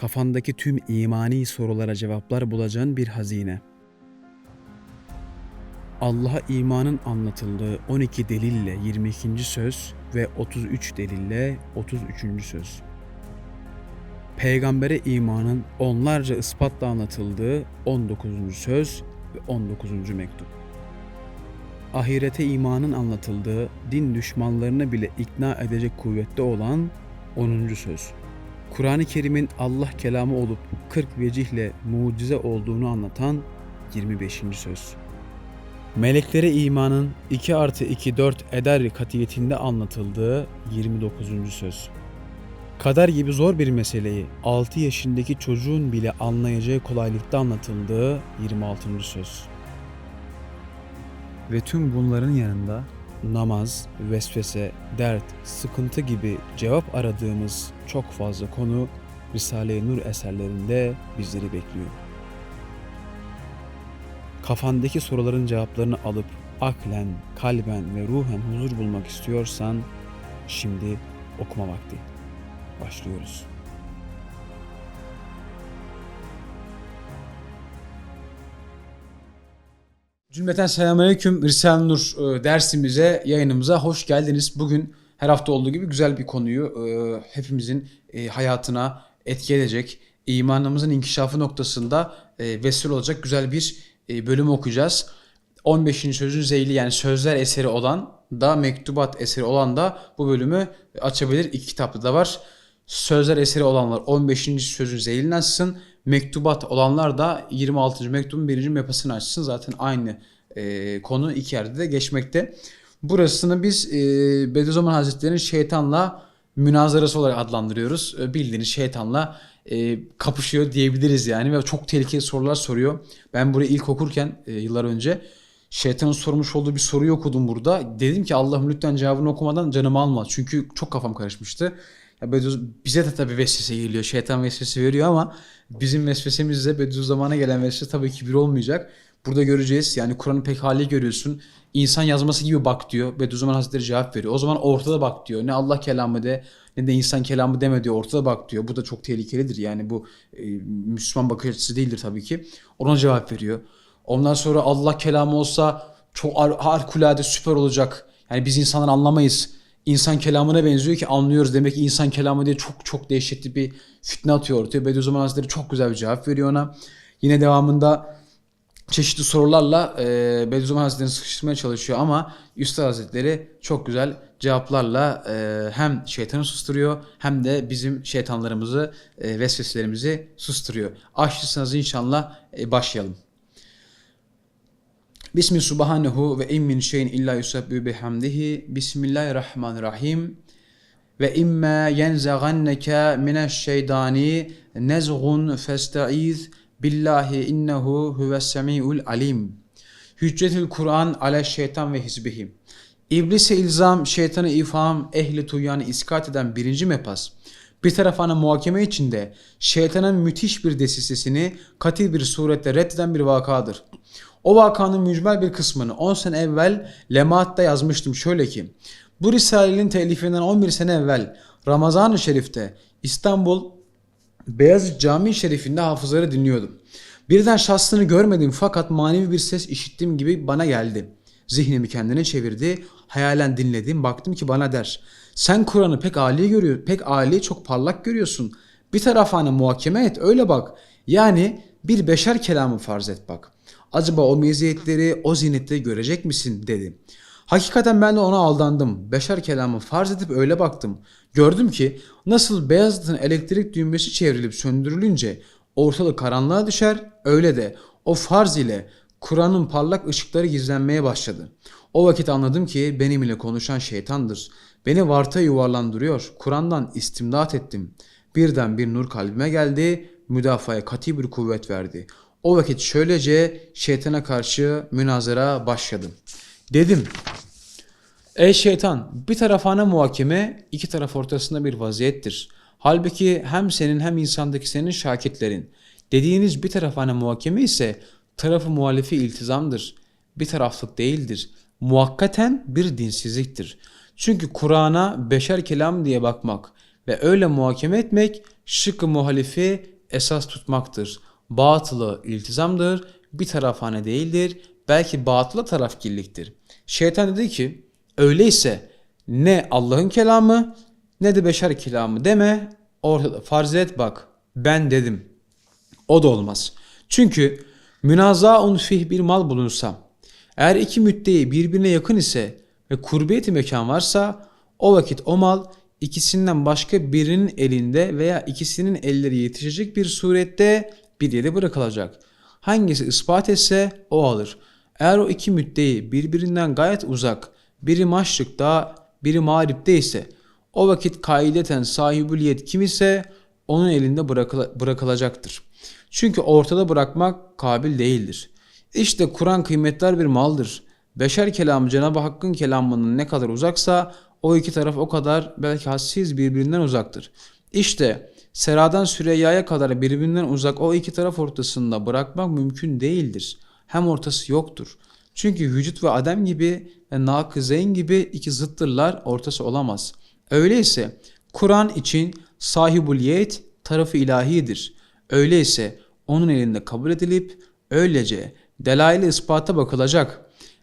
kafandaki tüm imani sorulara cevaplar bulacağın bir hazine. Allah'a imanın anlatıldığı 12 delille 22. söz ve 33 delille 33. söz. Peygambere imanın onlarca ispatla anlatıldığı 19. söz ve 19. mektup. Ahirete imanın anlatıldığı, din düşmanlarını bile ikna edecek kuvvette olan 10. söz. Kur'an-ı Kerim'in Allah kelamı olup 40 vecihle mucize olduğunu anlatan 25. söz. Meleklere imanın 2 artı 2 4 eder katiyetinde anlatıldığı 29. söz. Kader gibi zor bir meseleyi 6 yaşındaki çocuğun bile anlayacağı kolaylıkta anlatıldığı 26. söz. Ve tüm bunların yanında namaz, vesvese, dert, sıkıntı gibi cevap aradığımız çok fazla konu Risale-i Nur eserlerinde bizleri bekliyor. Kafandaki soruların cevaplarını alıp aklen, kalben ve ruhen huzur bulmak istiyorsan şimdi okuma vakti. Başlıyoruz. Cümleten selamünaleyküm. Risale-i Nur e, dersimize, yayınımıza hoş geldiniz. Bugün her hafta olduğu gibi güzel bir konuyu e, hepimizin e, hayatına etki edecek, imanımızın inkişafı noktasında vesile olacak güzel bir bölümü okuyacağız. 15. sözün zeyli yani sözler eseri olan da mektubat eseri olan da bu bölümü açabilir. İki kitapta da var. Sözler eseri olanlar 15. sözün zeylini açsın. Mektubat olanlar da 26. mektubun 1. mepasını açsın. Zaten aynı e, konu iki yerde de geçmekte. Burasını biz e, Bediüzzaman Hazretleri'nin şeytanla münazarası olarak adlandırıyoruz. E, bildiğiniz şeytanla e, kapışıyor diyebiliriz yani ve çok tehlikeli sorular soruyor. Ben burayı ilk okurken e, yıllar önce şeytanın sormuş olduğu bir soruyu okudum burada. Dedim ki Allah'ım lütfen cevabını okumadan canımı alma. Çünkü çok kafam karışmıştı. Bediüz, bize de tabii vesvese geliyor. Şeytan vesvese veriyor ama bizim vesvesemizle Bediüzzaman'a gelen vesvese tabii ki bir olmayacak. Burada göreceğiz. Yani Kur'an'ın pek hali görüyorsun. İnsan yazması gibi bak diyor. Bediüzzaman Hazretleri cevap veriyor. O zaman ortada bak diyor. Ne Allah kelamı de ne de insan kelamı deme diyor. Ortada bak diyor. Bu da çok tehlikelidir. Yani bu e, Müslüman bakış açısı değildir tabii ki. Ona cevap veriyor. Ondan sonra Allah kelamı olsa çok har- harikulade süper olacak. Yani biz insanlar anlamayız. İnsan kelamına benziyor ki anlıyoruz. Demek ki insan kelamı diye çok çok dehşetli bir fitne atıyor ortaya. Bediüzzaman Hazretleri çok güzel bir cevap veriyor ona. Yine devamında çeşitli sorularla e, Bediüzzaman Hazretleri'ni sıkıştırmaya çalışıyor ama Üstad Hazretleri çok güzel cevaplarla e, hem şeytanı susturuyor hem de bizim şeytanlarımızı, e, vesveselerimizi susturuyor. Açtıysanız inşallah e, başlayalım. Bismi subhanehu ve in min şeyin illa yusabbihu bihamdihi. Bismillahirrahmanirrahim. Ve imma yenzaganneke mineşşeytani nezgun festaiz billahi innehu huves semiul alim. Hüccetül Kur'an ale şeytan ve hizbihi. İblise ilzam, şeytanı ifham, ehli tuyanı iskat eden birinci mepas. Bir tarafına muhakeme içinde şeytanın müthiş bir desisesini katil bir surette reddeden bir vakadır. O vakanın mücmel bir kısmını 10 sene evvel Lemaat'ta yazmıştım şöyle ki bu Risale'nin telifinden 11 sene evvel Ramazan-ı Şerif'te İstanbul Beyazıt Camii Şerif'inde hafızları dinliyordum. Birden şahsını görmedim fakat manevi bir ses işittiğim gibi bana geldi. Zihnimi kendine çevirdi. Hayalen dinledim. Baktım ki bana der. Sen Kur'an'ı pek âli görüyor, pek âli, çok parlak görüyorsun. Bir tarafını muhakeme et, öyle bak. Yani bir beşer kelamı farz et bak. Acaba o meziyetleri, o zinetleri görecek misin dedi. Hakikaten ben de ona aldandım. Beşer kelamı farz edip öyle baktım. Gördüm ki nasıl Beyazıt'ın elektrik düğmesi çevrilip söndürülünce ortalık karanlığa düşer, öyle de o farz ile Kur'an'ın parlak ışıkları gizlenmeye başladı. O vakit anladım ki benim ile konuşan şeytandır. Beni varta yuvarlandırıyor. Kur'an'dan istimdat ettim. Birden bir nur kalbime geldi. Müdafaya kati bir kuvvet verdi. O vakit şöylece şeytana karşı münazara başladım. Dedim Ey şeytan bir tarafana muhakeme iki taraf ortasında bir vaziyettir. Halbuki hem senin hem insandaki senin şakitlerin. Dediğiniz bir tarafana muhakeme ise tarafı muhalifi iltizamdır. Bir taraflık değildir. Muhakkaten bir dinsizliktir. Çünkü Kur'an'a beşer kelam diye bakmak ve öyle muhakeme etmek şıkkı muhalifi esas tutmaktır. Batılı iltizamdır, bir tarafhane değildir, belki batıla tarafgirliktir. Şeytan dedi ki, öyleyse ne Allah'ın kelamı ne de beşer kelamı deme, ortada farz et bak, ben dedim. O da olmaz. Çünkü münazaun fih bir mal bulunsa, eğer iki müddei birbirine yakın ise ve kurbiyeti mekan varsa o vakit o mal ikisinden başka birinin elinde veya ikisinin elleri yetişecek bir surette bir yere bırakılacak. Hangisi ispat etse o alır. Eğer o iki müddei birbirinden gayet uzak, biri maşrıkta, biri mağripte ise o vakit kaideten sahibüliyet kim ise onun elinde bırakıla, bırakılacaktır. Çünkü ortada bırakmak kabil değildir. İşte Kur'an kıymetler bir maldır. Beşer kelamı Cenab-ı Hakk'ın kelamının ne kadar uzaksa o iki taraf o kadar belki hassiz birbirinden uzaktır. İşte Sera'dan Süreyya'ya kadar birbirinden uzak o iki taraf ortasında bırakmak mümkün değildir. Hem ortası yoktur. Çünkü vücut ve adem gibi ve nakızeyn gibi iki zıttırlar ortası olamaz. Öyleyse Kur'an için sahibuliyet tarafı ilahidir. Öyleyse onun elinde kabul edilip öylece delail ispata bakılacak.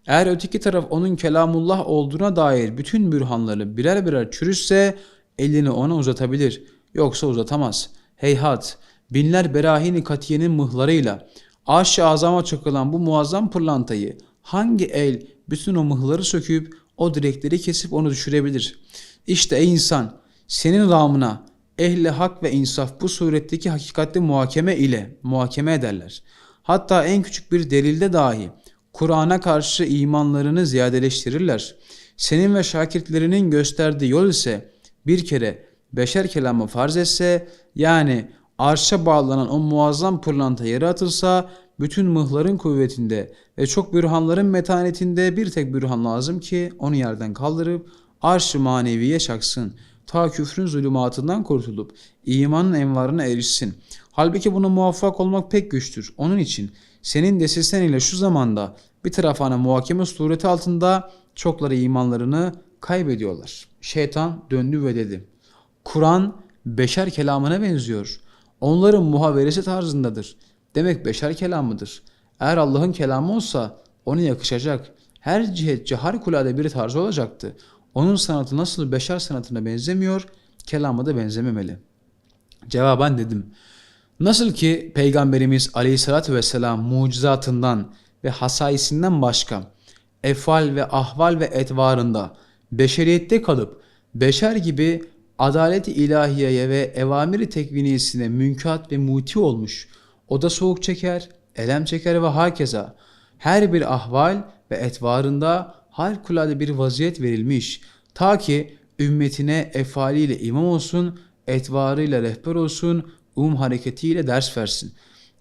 Eğer öteki taraf onun kelamullah olduğuna dair bütün bürhanları birer birer çürüsse elini ona uzatabilir. Yoksa uzatamaz. Heyhat, binler berahini katiyenin mıhlarıyla aş azama çakılan bu muazzam pırlantayı hangi el bütün o mıhları söküp o direkleri kesip onu düşürebilir? İşte ey insan senin ramına ehli hak ve insaf bu suretteki hakikatli muhakeme ile muhakeme ederler. Hatta en küçük bir delilde dahi Kur'an'a karşı imanlarını ziyadeleştirirler. Senin ve şakirtlerinin gösterdiği yol ise bir kere beşer kelamı farz etse yani arşa bağlanan o muazzam pırlanta yere atılsa bütün mıhların kuvvetinde ve çok bürhanların metanetinde bir tek bürhan lazım ki onu yerden kaldırıp arş-ı maneviye çaksın. Ta küfrün zulümatından kurtulup imanın envarına erişsin. Halbuki buna muvaffak olmak pek güçtür. Onun için senin desisten ile şu zamanda bir tarafana muhakeme sureti altında çokları imanlarını kaybediyorlar. Şeytan döndü ve dedi. Kur'an beşer kelamına benziyor. Onların muhaveresi tarzındadır. Demek beşer kelamıdır. Eğer Allah'ın kelamı olsa ona yakışacak. Her cihetçe harikulade bir tarzı olacaktı. Onun sanatı nasıl beşer sanatına benzemiyor, kelamı da benzememeli. Cevaben dedim. Nasıl ki Peygamberimiz aleyhissalatü vesselam mucizatından ve hasayisinden başka efal ve ahval ve etvarında beşeriyette kalıp beşer gibi adalet-i ilahiyeye ve evamiri tekvinisine münkat ve muti olmuş. O da soğuk çeker, elem çeker ve hakeza. Her bir ahval ve etvarında harikulade bir vaziyet verilmiş. Ta ki ümmetine efaliyle imam olsun, etvarıyla rehber olsun, um hareketiyle ders versin.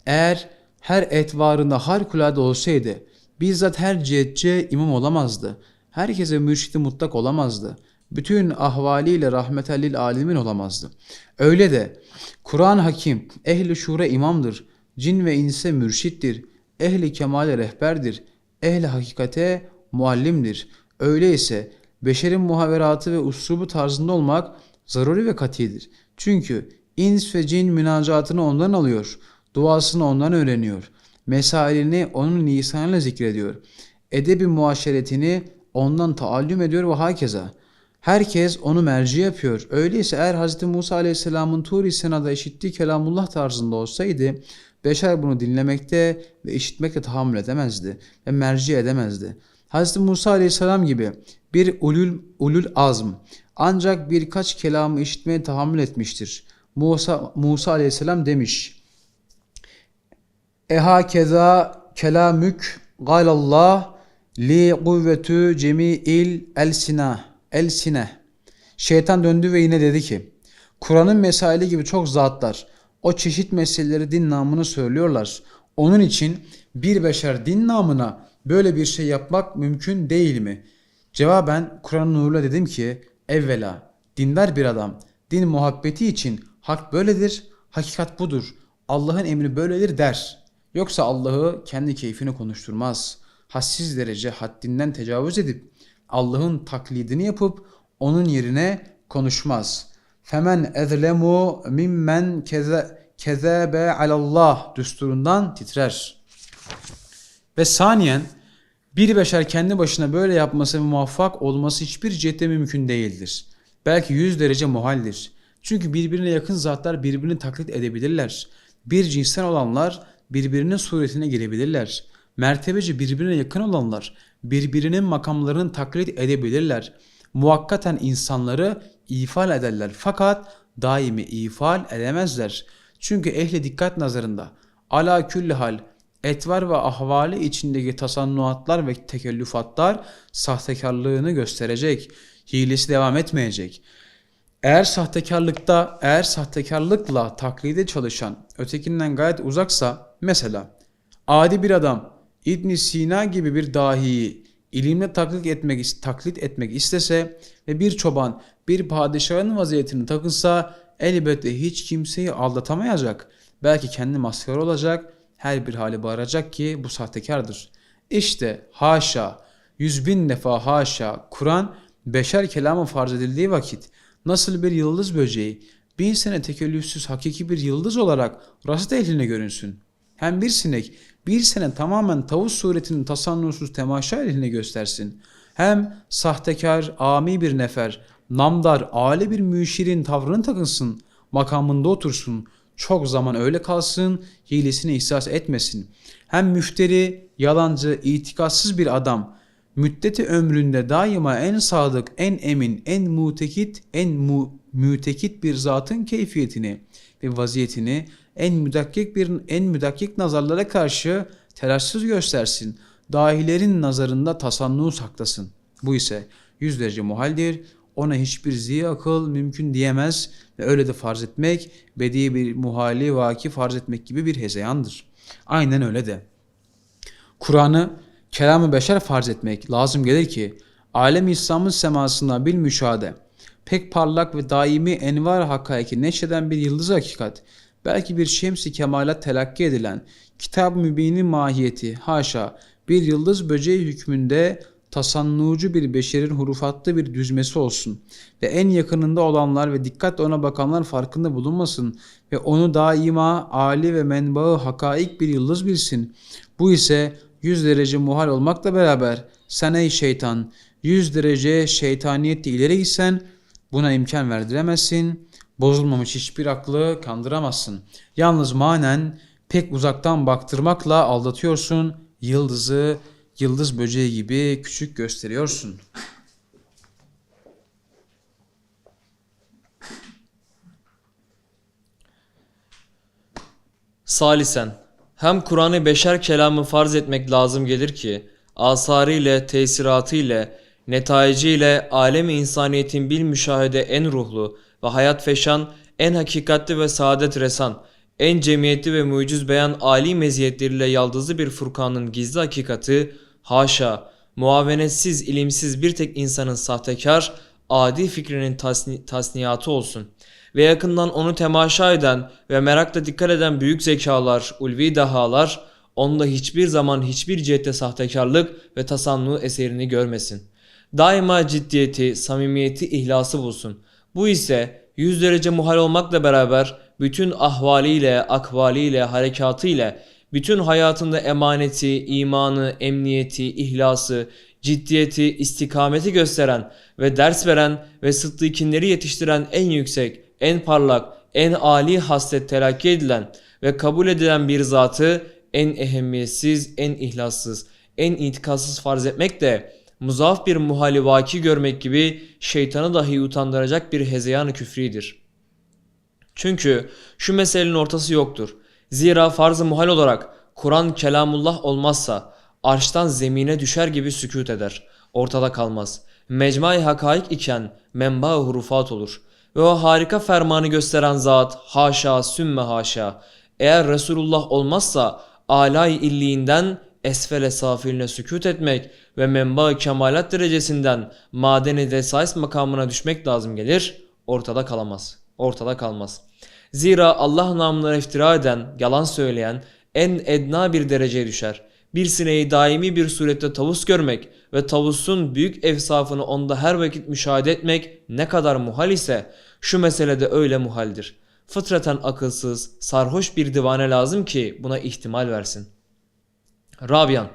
Eğer her etvarında harikulade olsaydı, bizzat her cihetçe imam olamazdı. Herkese mürşidi mutlak olamazdı. Bütün ahvaliyle rahmetellil alimin olamazdı. Öyle de Kur'an hakim, ehli şura imamdır. Cin ve inse mürşittir. Ehli kemale rehberdir. Ehli hakikate muallimdir. Öyleyse beşerin muhaveratı ve uslubu tarzında olmak zaruri ve katidir. Çünkü ins ve cin münacatını ondan alıyor. Duasını ondan öğreniyor. Mesailini onun lisanıyla zikrediyor. Edebi muaşeretini ondan taallüm ediyor ve hakeza. Herkes onu merci yapıyor. Öyleyse eğer Hz. Musa Aleyhisselam'ın Tur-i Sena'da işittiği kelamullah tarzında olsaydı beşer bunu dinlemekte ve işitmekte tahammül edemezdi ve merci edemezdi. Hz. Musa Aleyhisselam gibi bir ulul, ulul azm ancak birkaç kelamı işitmeye tahammül etmiştir. Musa, Musa Aleyhisselam demiş. Eha keza kelamük galallah li kuvvetü cemi'il elsina elsine. Şeytan döndü ve yine dedi ki Kur'an'ın mesaili gibi çok zatlar o çeşit meseleleri din namını söylüyorlar. Onun için bir beşer din namına böyle bir şey yapmak mümkün değil mi? Cevaben Kur'an-ı Nur'la dedim ki evvela dindar bir adam din muhabbeti için hak böyledir, hakikat budur. Allah'ın emri böyledir der. Yoksa Allah'ı kendi keyfini konuşturmaz. Hassiz derece haddinden tecavüz edip Allah'ın taklidini yapıp onun yerine konuşmaz. Femen ezlemu mimmen keze, kezebe alallah düsturundan titrer. Ve saniyen bir beşer kendi başına böyle yapması ve muvaffak olması hiçbir cihette mümkün değildir. Belki yüz derece muhaldir. Çünkü birbirine yakın zatlar birbirini taklit edebilirler. Bir cinsten olanlar birbirinin suretine girebilirler. Mertebeci birbirine yakın olanlar birbirinin makamlarını taklit edebilirler. Muhakkaten insanları ifal ederler fakat daimi ifal edemezler. Çünkü ehli dikkat nazarında ala külli hal etvar ve ahvali içindeki tasannuatlar ve tekellüfatlar sahtekarlığını gösterecek. Hilesi devam etmeyecek. Eğer sahtekarlıkta, eğer sahtekarlıkla taklide çalışan ötekinden gayet uzaksa mesela adi bir adam İbn Sina gibi bir dahiyi ilimle taklit etmek taklit etmek istese ve bir çoban bir padişahın vaziyetini takınsa elbette hiç kimseyi aldatamayacak. Belki kendi maskara olacak, her bir hali bağıracak ki bu sahtekardır. İşte haşa, yüz bin defa haşa, Kur'an beşer kelamı farz edildiği vakit nasıl bir yıldız böceği bin sene tekellüfsüz hakiki bir yıldız olarak rasat ehline görünsün. Hem bir sinek bir sene tamamen tavus suretinin tasannusuz temaşa ehline göstersin. Hem sahtekar, ami bir nefer, namdar, ali bir müşirin tavrını takınsın, makamında otursun, çok zaman öyle kalsın, hilesini ihsas etmesin. Hem müfteri, yalancı, itikatsız bir adam, müddeti ömründe daima en sadık, en emin, en mutekit, en mu mütekit bir zatın keyfiyetini ve vaziyetini en müdakkik bir en müdakkik nazarlara karşı telaşsız göstersin. Dahilerin nazarında tasannu saklasın. Bu ise yüz derece muhaldir. Ona hiçbir ziya akıl mümkün diyemez ve öyle de farz etmek bedi bir muhali vaki farz etmek gibi bir hezeyandır. Aynen öyle de. Kur'an'ı kelamı beşer farz etmek lazım gelir ki alem İslam'ın semasında bir müşahede pek parlak ve daimi envar hakaiki neşreden bir yıldız hakikat belki bir şemsi kemalat telakki edilen kitab-ı mübinin mahiyeti haşa bir yıldız böceği hükmünde tasannucu bir beşerin hurufatlı bir düzmesi olsun ve en yakınında olanlar ve dikkatle ona bakanlar farkında bulunmasın ve onu daima ali ve menbaı hakaik bir yıldız bilsin. Bu ise yüz derece muhal olmakla beraber sen ey şeytan yüz derece şeytaniyette ileri gitsen buna imkan verdiremezsin. Bozulmamış hiçbir aklı kandıramazsın. Yalnız manen pek uzaktan baktırmakla aldatıyorsun. Yıldızı yıldız böceği gibi küçük gösteriyorsun. Salisen, hem Kur'an'ı beşer kelamı farz etmek lazım gelir ki, asarıyla, tesiratıyla, netaiciyle alemi insaniyetin bil müşahede en ruhlu ve hayat feşan, en hakikatli ve saadet resan, en cemiyetli ve muciz beyan ali meziyetleriyle yaldızlı bir Furkan'ın gizli hakikati, haşa, muavenetsiz, ilimsiz bir tek insanın sahtekar, adi fikrinin tasni, tasniyatı olsun. Ve yakından onu temaşa eden ve merakla dikkat eden büyük zekalar, ulvi dahalar, onda hiçbir zaman hiçbir cihette sahtekarlık ve tasannu eserini görmesin. Daima ciddiyeti, samimiyeti, ihlası bulsun. Bu ise yüz derece muhal olmakla beraber bütün ahvaliyle, akvaliyle, harekatıyla, bütün hayatında emaneti, imanı, emniyeti, ihlası, ciddiyeti, istikameti gösteren ve ders veren ve sıddıkinleri yetiştiren en yüksek, en parlak, en âli haslet telakki edilen ve kabul edilen bir zatı en ehemmiyetsiz, en ihlassız, en itikatsız farz etmek de muzaf bir muhali vaki görmek gibi şeytanı dahi utandıracak bir hezeyan-ı küfridir. Çünkü şu meselenin ortası yoktur. Zira farz-ı muhal olarak Kur'an kelamullah olmazsa arştan zemine düşer gibi sükut eder. Ortada kalmaz. Mecmai hakaik iken menba hurufat olur. Ve o harika fermanı gösteren zat haşa sümme haşa. Eğer Resulullah olmazsa alay illiğinden esfele safiline sükut etmek ve menba kemalat derecesinden madeni desais makamına düşmek lazım gelir. Ortada kalamaz. Ortada kalmaz. Zira Allah namına iftira eden, yalan söyleyen en edna bir dereceye düşer. Bir sineği daimi bir surette tavus görmek ve tavusun büyük evsafını onda her vakit müşahede etmek ne kadar muhal ise Şu meselede öyle muhaldir. Fıtraten akılsız, sarhoş bir divane lazım ki buna ihtimal versin. Rabian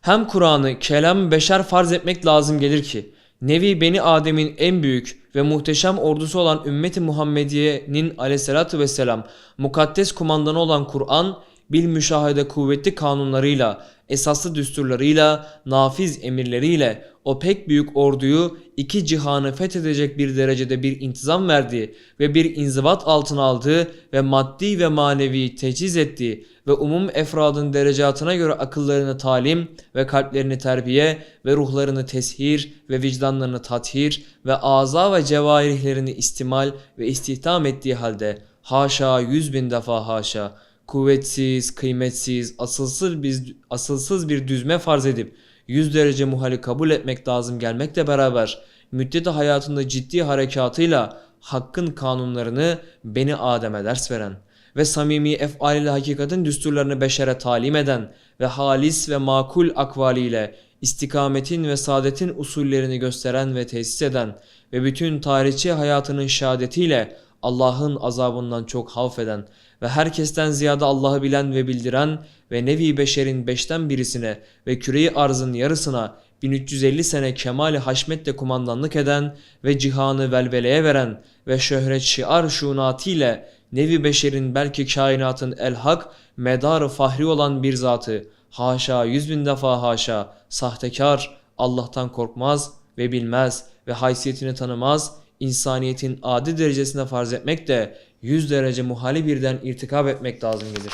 Hem Kur'an'ı kelam beşer farz etmek lazım gelir ki Nevi Beni Adem'in en büyük ve muhteşem ordusu olan ümmeti Muhammediye'nin aleyhissalatü vesselam mukaddes kumandanı olan Kur'an bil müşahede kuvvetli kanunlarıyla, esaslı düsturlarıyla, nafiz emirleriyle o pek büyük orduyu iki cihanı fethedecek bir derecede bir intizam verdiği ve bir inzibat altına aldığı ve maddi ve manevi teçhiz ettiği ve umum efradın derecatına göre akıllarını talim ve kalplerini terbiye ve ruhlarını teshir ve vicdanlarını tathir ve aza ve cevarihlerini istimal ve istihdam ettiği halde haşa yüz bin defa haşa kuvvetsiz, kıymetsiz, asılsız bir, asılsız bir düzme farz edip 100 derece muhali kabul etmek lazım gelmekle beraber müddeti hayatında ciddi harekatıyla hakkın kanunlarını beni Adem'e ders veren ve samimi efal hakikatin düsturlarını beşere talim eden ve halis ve makul akvaliyle istikametin ve saadetin usullerini gösteren ve tesis eden ve bütün tarihçi hayatının şehadetiyle Allah'ın azabından çok havf eden ve herkesten ziyade Allah'ı bilen ve bildiren ve nevi beşerin beşten birisine ve küreyi arzın yarısına 1350 sene kemali haşmetle kumandanlık eden ve cihanı velveleye veren ve şöhret şiar şunatiyle nevi beşerin belki kainatın el hak medarı fahri olan bir zatı haşa yüz bin defa haşa sahtekar Allah'tan korkmaz ve bilmez ve haysiyetini tanımaz insaniyetin adi derecesine farz etmek de 100 derece muhali birden irtikap etmek lazım gelir.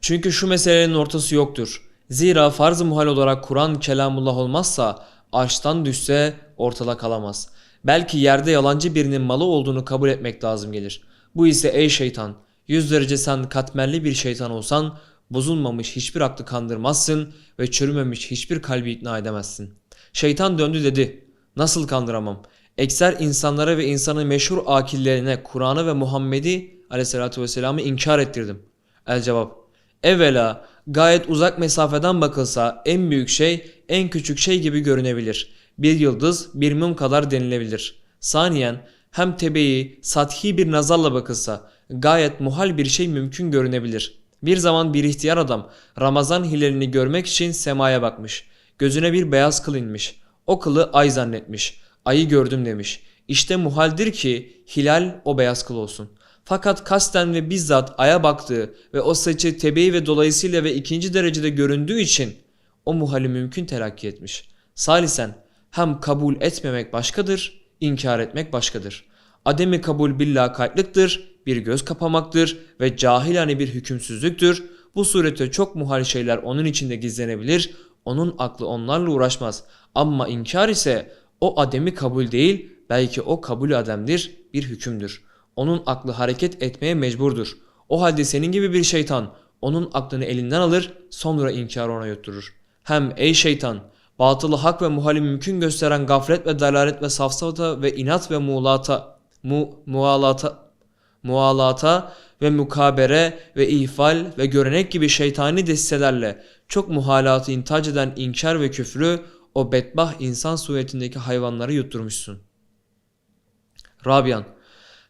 Çünkü şu meselenin ortası yoktur. Zira farz-ı muhal olarak Kur'an kelamullah olmazsa arştan düşse ortada kalamaz. Belki yerde yalancı birinin malı olduğunu kabul etmek lazım gelir. Bu ise ey şeytan, yüz derece sen katmerli bir şeytan olsan bozulmamış hiçbir aklı kandırmazsın ve çürümemiş hiçbir kalbi ikna edemezsin. Şeytan döndü dedi, nasıl kandıramam? Ekser insanlara ve insanın meşhur akillerine Kur'an'ı ve Muhammed'i aleyhissalatü vesselam'ı inkar ettirdim. El cevap, evvela gayet uzak mesafeden bakılsa en büyük şey en küçük şey gibi görünebilir. Bir yıldız bir mum kadar denilebilir. Saniyen hem tebeyi sathi bir nazarla bakılsa gayet muhal bir şey mümkün görünebilir. Bir zaman bir ihtiyar adam Ramazan hilalini görmek için semaya bakmış. Gözüne bir beyaz kıl inmiş. O kılı ay zannetmiş. Ayı gördüm demiş. İşte muhaldir ki hilal o beyaz kıl olsun. Fakat kasten ve bizzat aya baktığı ve o saçı tebeyi ve dolayısıyla ve ikinci derecede göründüğü için o muhali mümkün telakki etmiş. Salisen hem kabul etmemek başkadır, inkar etmek başkadır. Ademi kabul billah kayıtlıktır, bir göz kapamaktır ve cahilane bir hükümsüzlüktür. Bu surette çok muhal şeyler onun içinde gizlenebilir, onun aklı onlarla uğraşmaz. Ama inkar ise o ademi kabul değil, belki o kabul ademdir, bir hükümdür. Onun aklı hareket etmeye mecburdur. O halde senin gibi bir şeytan onun aklını elinden alır, sonra inkar ona yutturur. Hem ey şeytan, batılı hak ve muhali mümkün gösteren gaflet ve dalalet ve safsata ve inat ve muğlata, mu, mualata, mualata ve mukabere ve ihfal ve görenek gibi şeytani destelerle çok muhalatı intac eden inkar ve küfrü o bedbah insan suretindeki hayvanları yutturmuşsun. Rabian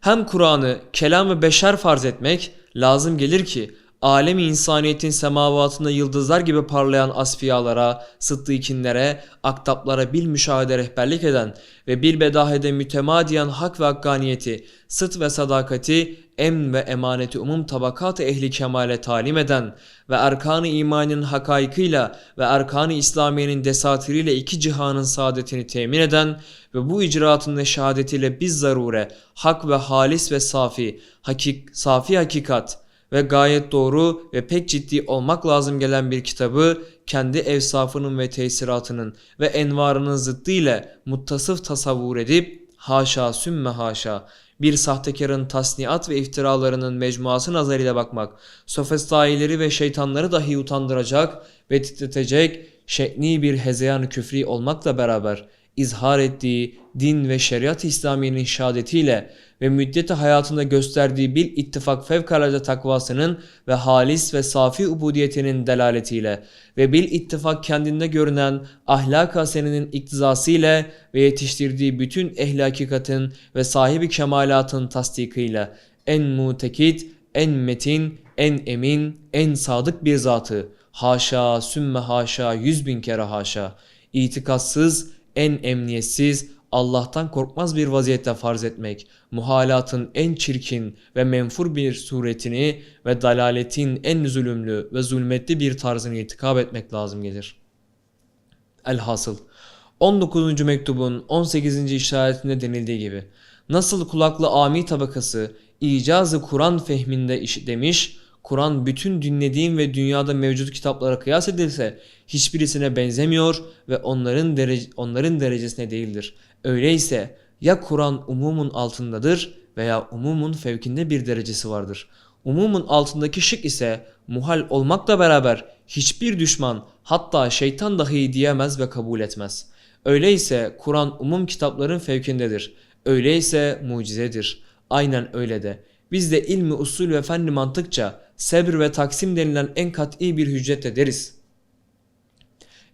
Hem Kur'an'ı kelam ve beşer farz etmek lazım gelir ki alemi insaniyetin semavatında yıldızlar gibi parlayan asfiyalara, sıddıkinlere, aktaplara bil müşahede rehberlik eden ve bil bedahede mütemadiyen hak ve hakkaniyeti, sıt ve sadakati, emn ve emaneti umum tabakat-ı ehli kemale talim eden ve erkan-ı imanın hakaykıyla ve erkan-ı İslamiye'nin desatiriyle iki cihanın saadetini temin eden ve bu icraatın neşadetiyle biz zarure, hak ve halis ve safi, hakik, safi hakikat, ve gayet doğru ve pek ciddi olmak lazım gelen bir kitabı kendi evsafının ve tesiratının ve envarının zıddı ile muttasıf tasavvur edip haşa sümme haşa bir sahtekarın tasniat ve iftiralarının mecmuası nazarıyla bakmak, sofistaileri ve şeytanları dahi utandıracak ve titretecek şekni bir hezeyan küfri olmakla beraber izhar ettiği din ve şeriat İslamiye'nin şehadetiyle ve müddeti hayatında gösterdiği bil ittifak fevkalade takvasının ve halis ve safi ubudiyetinin delaletiyle ve bil ittifak kendinde görünen ahlak hasenenin iktizasıyla ve yetiştirdiği bütün ehli hakikatin ve sahibi kemalatın tasdikıyla en mutekit, en metin, en emin, en sadık bir zatı. Haşa sümme haşa yüz bin kere haşa. İtikatsız, en emniyetsiz, Allah'tan korkmaz bir vaziyette farz etmek, muhalatın en çirkin ve menfur bir suretini ve dalaletin en zulümlü ve zulmetli bir tarzını itikap etmek lazım gelir. Elhasıl 19. mektubun 18. işaretinde denildiği gibi nasıl kulaklı ami tabakası icazı Kur'an fehminde iş demiş, Kur'an bütün dinlediğim ve dünyada mevcut kitaplara kıyas edilse hiçbirisine benzemiyor ve onların derece, onların derecesine değildir. Öyleyse ya Kur'an umumun altındadır veya umumun fevkinde bir derecesi vardır. Umumun altındaki şık ise muhal olmakla beraber hiçbir düşman hatta şeytan dahi diyemez ve kabul etmez. Öyleyse Kur'an umum kitapların fevkindedir. Öyleyse mucizedir. Aynen öyle de. Biz de ilmi usul ve fenni mantıkça sebr ve taksim denilen en kat'i bir hüccetle deriz.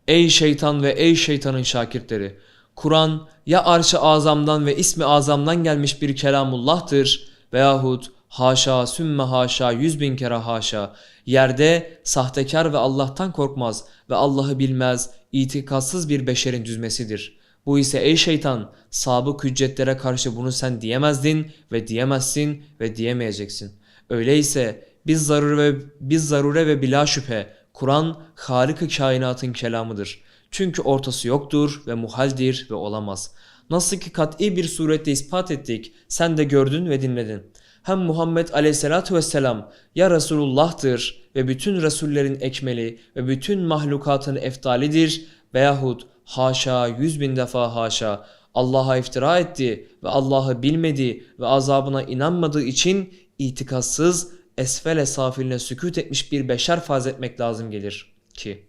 Ey şeytan ve ey şeytanın şakirtleri! Kur'an ya arş-ı azamdan ve ismi azamdan gelmiş bir kelamullah'tır veyahut haşa sümme haşa yüz bin kere haşa yerde sahtekar ve Allah'tan korkmaz ve Allah'ı bilmez itikatsız bir beşerin düzmesidir. Bu ise ey şeytan sabık hüccetlere karşı bunu sen diyemezdin ve diyemezsin ve diyemeyeceksin. Öyleyse biz zarure ve biz zarure ve bila şüphe Kur'an Halık-ı kainatın kelamıdır. Çünkü ortası yoktur ve muhaldir ve olamaz. Nasıl ki kat'i bir surette ispat ettik, sen de gördün ve dinledin. Hem Muhammed aleyhissalatu vesselam ya Resulullah'tır ve bütün Resullerin ekmeli ve bütün mahlukatın eftalidir veyahut haşa yüz bin defa haşa. Allah'a iftira etti ve Allah'ı bilmedi ve azabına inanmadığı için itikatsız esfele safiline sükut etmiş bir beşer farz etmek lazım gelir ki.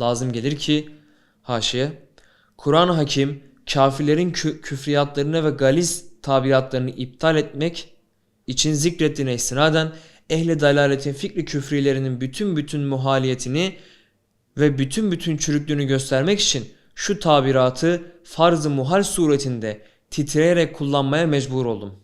Lazım gelir ki haşiye Kur'an-ı Hakim kafirlerin kü- küfriyatlarını ve galiz tabiatlarını iptal etmek için zikrettiğine istinaden ehli dalaletin fikri küfrilerinin bütün bütün muhaliyetini ve bütün bütün çürüklüğünü göstermek için şu tabiratı farz-ı muhal suretinde titreyerek kullanmaya mecbur oldum.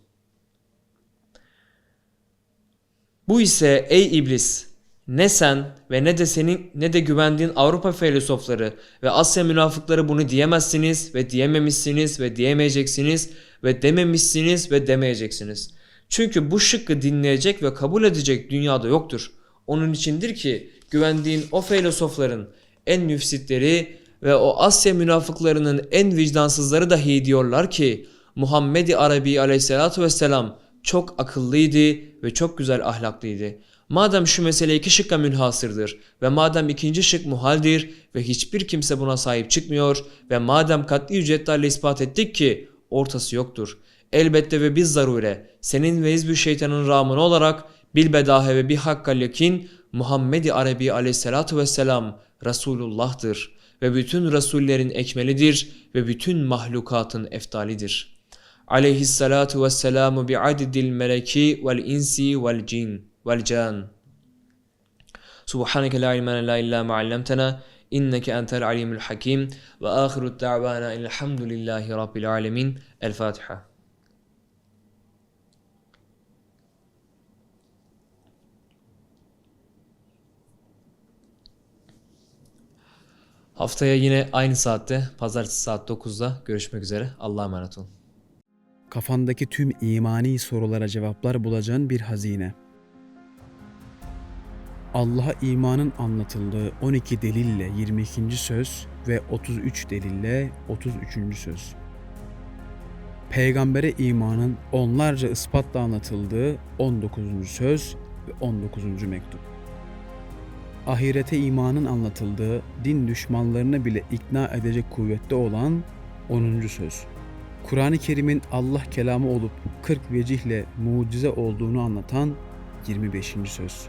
Bu ise ey iblis ne sen ve ne de senin ne de güvendiğin Avrupa filozofları ve Asya münafıkları bunu diyemezsiniz ve diyememişsiniz ve diyemeyeceksiniz ve dememişsiniz ve demeyeceksiniz. Çünkü bu şıkkı dinleyecek ve kabul edecek dünyada yoktur. Onun içindir ki güvendiğin o filozofların en müfsitleri ve o Asya münafıklarının en vicdansızları dahi diyorlar ki Muhammed-i Arabi aleyhissalatu vesselam çok akıllıydı ve çok güzel ahlaklıydı. Madem şu mesele iki şıkka münhasırdır ve madem ikinci şık muhaldir ve hiçbir kimse buna sahip çıkmıyor ve madem katli ücretlerle ispat ettik ki ortası yoktur. Elbette ve biz zarure senin ve hizbü şeytanın rağmını olarak bilbedahe ve bir hakkal yakin Muhammed-i Arabi aleyhissalatu vesselam Resulullah'tır ve bütün Resullerin ekmelidir ve bütün mahlukatın eftalidir. Aleyhissalatu vesselamu bi'adidil meleki vel insi vel cin vel can. Subhaneke la ilmana la illa ma allamtana inneke entel alimul hakim ve ahiru da'vana elhamdülillahi rabbil alemin. El Fatiha. Haftaya yine aynı saatte, pazartesi saat 9'da görüşmek üzere. Allah'a emanet olun. Kafandaki tüm imani sorulara cevaplar bulacağın bir hazine. Allah'a imanın anlatıldığı 12 delille 22. söz ve 33 delille 33. söz. Peygambere imanın onlarca ispatla anlatıldığı 19. söz ve 19. mektup. Ahirete imanın anlatıldığı din düşmanlarını bile ikna edecek kuvvette olan 10. söz. Kur'an-ı Kerim'in Allah kelamı olup 40 vecihle mucize olduğunu anlatan 25. söz.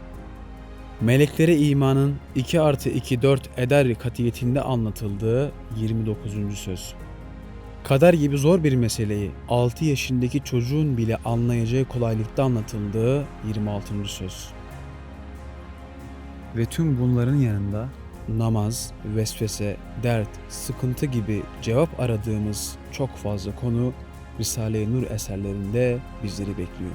Meleklere imanın 2 artı 2 4 eder katiyetinde anlatıldığı 29. söz. Kader gibi zor bir meseleyi 6 yaşındaki çocuğun bile anlayacağı kolaylıkta anlatıldığı 26. söz. Ve tüm bunların yanında namaz, vesvese, dert, sıkıntı gibi cevap aradığımız çok fazla konu Risale-i Nur eserlerinde bizleri bekliyor.